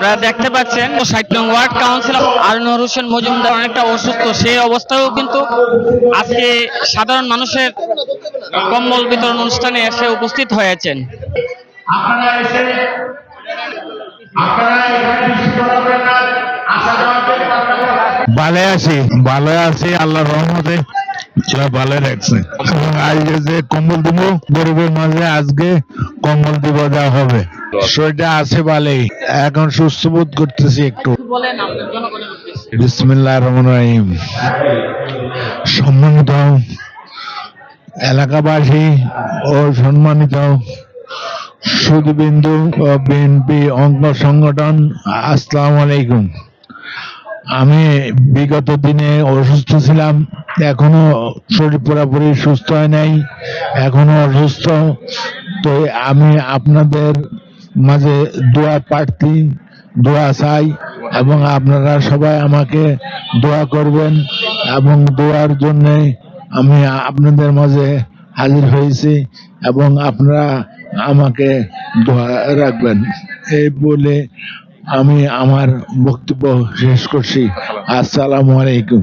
আপনারা দেখতে পাচ্ছেন ষাট নং ওয়ার্ড কাউন্সিলর আরনুর হোসেন মজুমদার অনেকটা অসুস্থ সেই অবস্থায়ও কিন্তু আজকে সাধারণ মানুষের কম্বল বিতরণ অনুষ্ঠানে এসে উপস্থিত হয়েছেন। আপনারা এসে। ভালো আছি ভালো আছি আল্লাহর রহমতে ভালো রাখছে আজকে যে কম্বল দিব গরিবের মাঝে আজকে কম্বল দিব দেওয়া হবে। শরীরটা আছে ভালোই এখন সুস্থ বোধ করতেছি একটু। বিসমিল্লাহ রহমান রহিম। সম্মানিত এলাকাবাসী ও সম্মানিত সুদবিন্দু ও বিএনপি অঙ্গ সংগঠন আসসালামু আলাইকুম। আমি বিগত দিনে অসুস্থ ছিলাম এখনও শরীর পুরোপুরি সুস্থ হয় নাই এখনও অসুস্থ। তো আমি আপনাদের মাঝে দোয়া প্রার্থী, দোয়া চাই এবং আপনারা সবাই আমাকে দোয়া করবেন এবং দোয়ার জন্য আমি আপনাদের মাঝে হাজির হয়েছি এবং আপনারা আমাকে দোয়া রাখবেন। এই বলে আমি আমার বক্তব্য শেষ করছি। আসসালামু আলাইকুম।